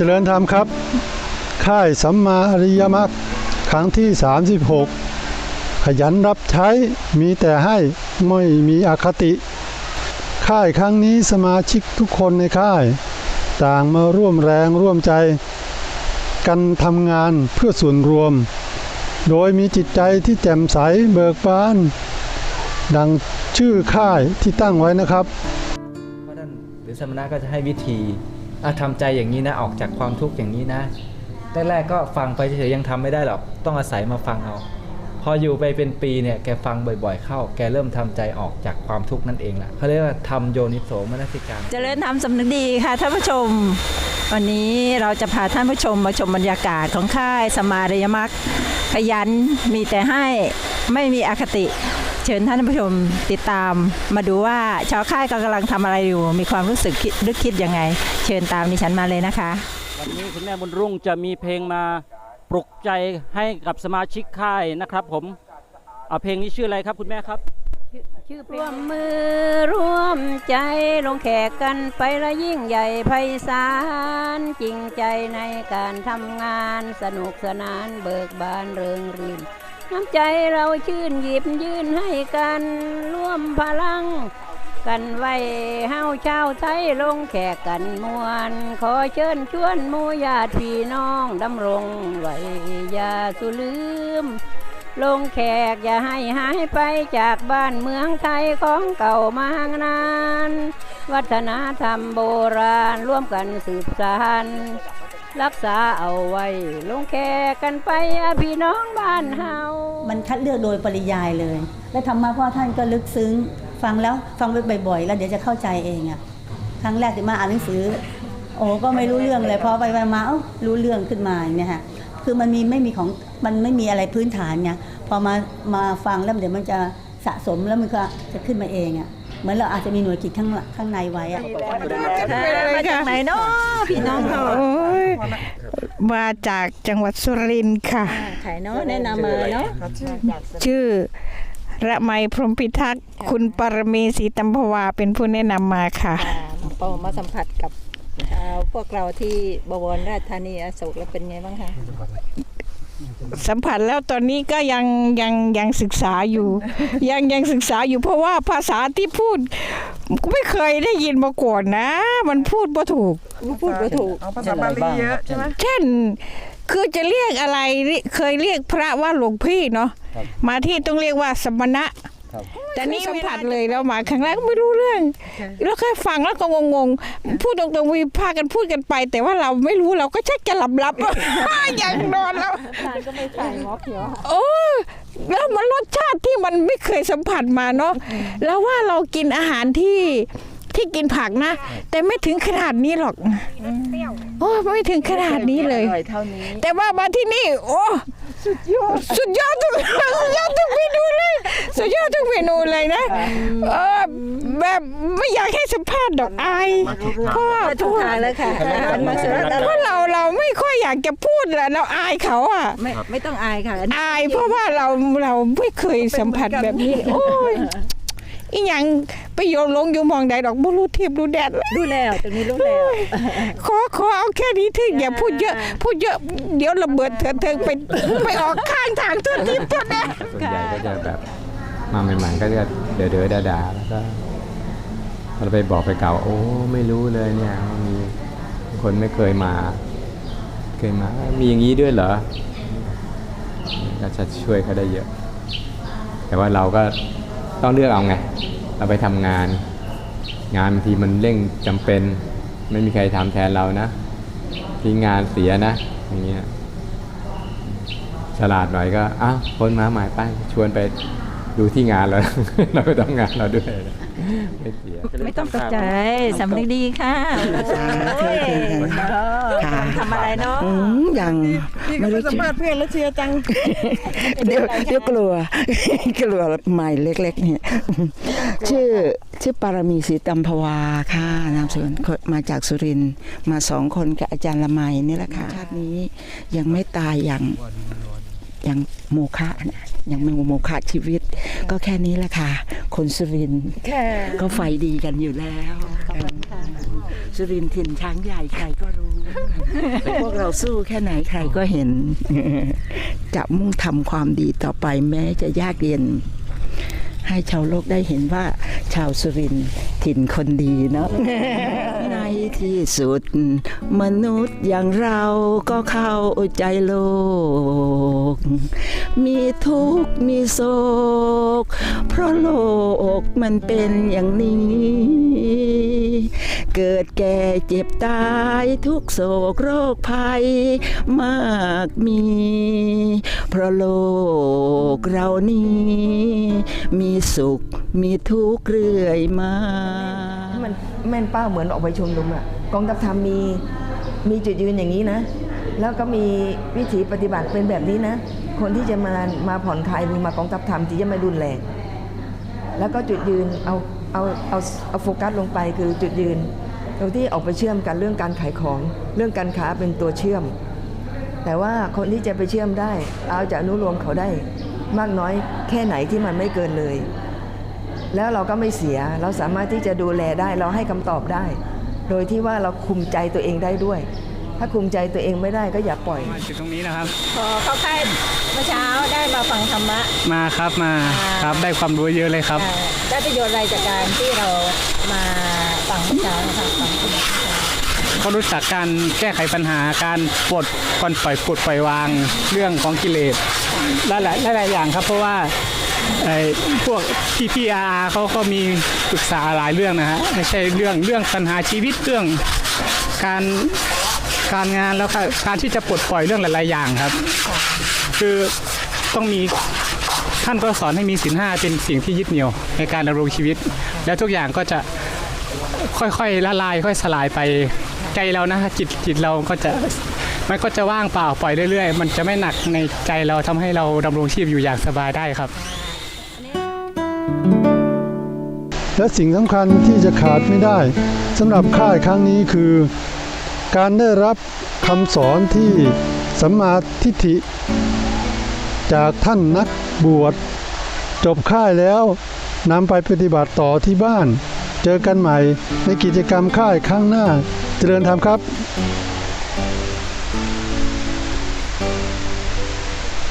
เจริญธรรมครับ ค่ายสัมมาอริยมรรคครั้งที่ 36 ขยันรับใช้มีแต่ให้ไม่มีอคติ ค่ายครั้งนี้สมาชิกทุกคนในค่าย ต่างมาร่วมแรงร่วมใจ กันทำงานเพื่อส่วนรวม โดยมีจิตใจที่แจ่มใสเบิกบาน ดังชื่อค่ายที่ตั้งไว้นะครับ เพราะท่านหรือสมณะก็จะให้วิธี ทำใจอย่างนี้นะออกจากความทุกข์อย่างนี้นะแรกๆก็ฟังไปเฉยๆยังทำไม่ได้หรอกต้องอาศัยมาฟังเอาพออยู่ไปเป็นปีเนี่ยแกฟังบ่อยๆ เข้า แกเริ่มทำใจออกจากความทุกข์นั่นเองแหละเขาเรียกว่าทำโยนิโสมนสิการเจริญธรรมสำนึกดีค่ะท่านผู้ชม วันนี้เราจะพาท่านผู้ชมมาชมบรรยากาศของค่ายสมารยมักขยันมีแต่ให้ไม่มีอคติ เชิญท่านผู้ชมติดตามมาดูว่าชาวค่ายกำลังทำอะไรอยู่ มีความรู้สึกคิดนึกคิดยังไง เชิญตามดิฉันมาเลยนะคะ วันนี้คุณแม่บุญรุ่งจะมีเพลงมาปลุกใจให้กับสมาชิกค่ายนะครับ ผมเอาเพลงนี้ชื่ออะไรครับคุณแม่ครับร่วมมือร่วมใจลงแขกกันไปละยิ่งใหญ่ไพศาลจริงใจในการทำงานสนุกสนานเบิกบานเริงรื่น น้ำใจเราชื่นหยิบยื่นให้กันร่วมพลัง กันไว้เฮาชาวไทยลงแขกกันมวนขอเชิญชวนมูญาติพี่น้องดำรงไว้อย่าสุลืม ลงแขกอย่าให้หายไปจากบ้านเมืองไทยของเก่ามานาน วัฒนธรรมโบราณร่วมกันสืบสาน รักษาเอาไว้ ลงแขกกันไปอพี่น้องบ้านเฮา มันคัดเลือกโดยปริยายเลย และธรรมะพ่อท่านก็ลึกซึ้ง ฟังแล้วฟังไปบ่อยๆ แล้วเดี๋ยวจะเข้าใจเองอะครั้งแรกที่มาอ่านหนังสือ โอ้ก็ไม่รู้เรื่องเลยพอไปไปมาเอ้ารู้เรื่องขึ้นมาเงี้ยฮะคือมันมีไม่มีของมันไม่มีอะไรพื้นฐานไงพอมามาฟังแล้วเดี๋ยวมันจะสะสมแล้วมันก็จะขึ้นมาเองอะ เหมือนเราอาจจะมีหน่วยกิจข้างหลังข้างในไว้อะมาจากไหนเนาะพี่น้องเราโอ้ยมาจากจังหวัดสุรินทร์ค่ะไข่เนาะแนะนำมาเนาะชื่อระไมพรหมพิทักษ์คุณปรมีศรีตัมพวาเป็นผู้แนะนำมาค่ะพอมาสัมผัสกับเอ่อพวกเราที่บวรราชธานีอโศกแล้วเป็นไงบ้างคะ สัมผัสแล้วตอนนี้ก็ยังยังยังศึกษาอยู่ ยังยังศึกษาอยู่เพราะว่าภาษาที่พูดไม่เคยได้ยินมาก่อนนะ มันพูดบ่ถูกพูดก็ถูกภาษาบาลีเยอะใช่ไหมเช่นคือจะเรียกอะไรเคยเรียกพระว่าหลวงพี่เนาะมาที่ต้องเรียกว่าสมณะ แต่นี่สัมผัสเลยแล้วมาครั้งแรกไม่รู้เรื่องแล้วแค่ฟังแล้วก็งงๆพูดตรงๆวิพากันพูดกันไป แต่ว่าเราไม่รู้เราก็ชักจะหลับลับๆอย่างนอนแล้วทานก็ไม่ใส่หมอเขียวโอ้แล้วมันรสชาติที่มันไม่เคยสัมผัสมาเนาะแล้วว่าเรากินอาหารที่ที่กินผักนะ แต่ไม่ถึงขนาดนี้หรอกโอ้ไม่ถึงขนาดนี้เลย แต่ว่ามาที่นี่ โอ้สุดยอดสุดยอดทุกสุดยอดทุกเมนูเลย สุดยอดทุกเมนูเลยนะ เออแบบไม่อยากให้สัมภาษณ์ดอกอายเพราะว่าถูกทางแล้วค่ะอาหารมาสุราษฎร์เพราะเราเราไม่ค่อยอยากจะพูดแหละเราอายเขาอะไม่ไม่ต้องอายค่ะอายเพราะว่าเราเราไม่เคยสัมผัสแบบนี้ โอ้ยอีหยังไปโยนลงอยู่มองใดดอกบุรุษเทียบดูแดดรู้แล้วตรงนี้รู้แล้วขอขอเอาแค่นี้ถึงอย่าพูดเยอะ พูดเยอะเดี๋ยวระเบิดเถิดเทิงไปไปออกข้างทางทุนทิพย์ทุนแดดส่วนใหญ่ก็จะแบบ มาใหม่ๆก็จะเด๋อๆด่าๆแล้วก็เราไปบอกไปเก่า โอ้ไม่รู้เลยเนี่ยมีคนไม่เคยมา เคยมา มีอย่างนี้ด้วยเหรอก็จะช่วยเขาได้เยอะ แต่ว่าเราก็ต้องเลือกเอาไง เราไปทำงาน งานบางทีมันเร่งจำเป็น ไม่มีใครทำแทนเรานะทิ้งงานเสียนะ อย่างเงี้ยฉลาดหน่อยก็อ้าวคนมาใหม่ไปชวนไป ดูที่งานเราเราก็ทำงานเราด้วยนะไม่เสียไม่ต้องตกใจสำนึกดีค่ะสาธุค่ะทำอะไรเนาะอืมยังไม่รู้จะเพื่อนแล้วเชียร์จัง เดี๋ยวเดี๋ยวกลัว กลัวใหม่เล็กๆเนี่ยชื่อชื่อปารมีศรีตัมพวาค่ะนามสกุลมาจากสุรินทร์มาสองคนกับอาจารย์ละไมนี่แหละค่ะชาตินี้ยังไม่ตายอย่างอ ย่างโมฆะนะยังไม่โมฆะชีวิต ก็แค่นี้แหละค่ะ คนสุรินทร์ก็ไฟดีกันอยู่แล้วสุรินทร์ถิ่นช้างใหญ่ใครก็รู้ พวกเราสู้แค่ไหนใครก็เห็น จะมุ่งทำความดีต่อไปแม้จะยากเย็น ให้ชาวโลกได้เห็นว่าชาวสุรินทร์ถิ่นคนดีเนาะในที่สุด มนุษย์อย่างเราก็เข้าใจโลก มีทุกข์มีโศก เพราะโลกมันเป็นอย่างนี้ เกิดแก่เจ็บตายทุกโศกโรคภัยมากมี เพราะโลกเรานี้ มีสุขมีทุกข์เรื่อยมามันแม่นป้าเหมือนออกไปชุมนุมอะกองทัพธรรมมีมีจุดยืนอย่างนี้นะ แล้วก็มีวิถีปฏิบัติเป็นแบบนี้นะ คนที่จะมามาผ่อนคลายมีมากองทัพธรรมที่จะไม่รุนแรงแล้วก็จุดยืนเอาเอาเอาเอาโฟกัสลงไปคือจุดยืน ตรงที่ออกไปเชื่อมกันเรื่องการขายของ เรื่องการค้าเป็นตัวเชื่อม แต่ว่าคนที่จะไปเชื่อมได้ เอาจะอนุรวมเขาได้ มากน้อยแค่ไหนที่มันไม่เกินเลย แล้วเราก็ไม่เสียเราสามารถที่จะดูแลได้เราให้คำตอบได้ โดยที่ว่าเราคุมใจตัวเองได้ด้วย ถ้าคุมใจตัวเองไม่ได้ก็อย่าปล่อย มาจุดตรงนี้นะครับ พอเข้าค่ายเมื่อเช้าได้มาฟังธรรมะ มาครับมาครับได้ความรู้เยอะเลยครับ อ่าได้ประโยชน์อะไรจากการที่เรามาฟังเมื่อเช้านะคะฟังธรรมะเมื่อเช้า ก็รู้จักการแก้ไขปัญหาการปลดก่อนปล่อยปลดปล่อยวางเรื่องของกิเลสหลายหลายหลายๆอย่างครับ เพราะว่าไอ้พวกพี่พีอาเขาก็มีปรึกษาหลายเรื่องนะฮะไม่ใช่เรื่องเรื่องปัญหาชีวิตเรื่อง การ การงานแล้วก็การที่จะปลดปล่อยเรื่องหลาย ๆ อย่างครับ คือต้องมีท่านก็สอนให้มีศีลห้าเป็นสิ่งที่ยึดเหนี่ยวในการดำรงชีวิต แล้วทุกอย่างก็จะค่อย ๆ ละลาย ค่อยสลายไปใจเรานะจิตจิตเราก็จะมันก็จะว่างเปล่าปล่อยเรื่อย ๆ มันจะไม่หนักในใจเราทำให้เราดำรงชีพอยู่อย่างสบายได้ครับ และสิ่งสำคัญที่จะขาดไม่ได้สำหรับค่ายครั้งนี้คือ การได้รับคำสอนที่สัมมาทิฏฐิ จากท่านนักบวช จบค่ายแล้วนำไปปฏิบัติต่อที่บ้าน เจอกันใหม่ในกิจกรรมค่ายครั้งหน้า เจริญธรรมครับ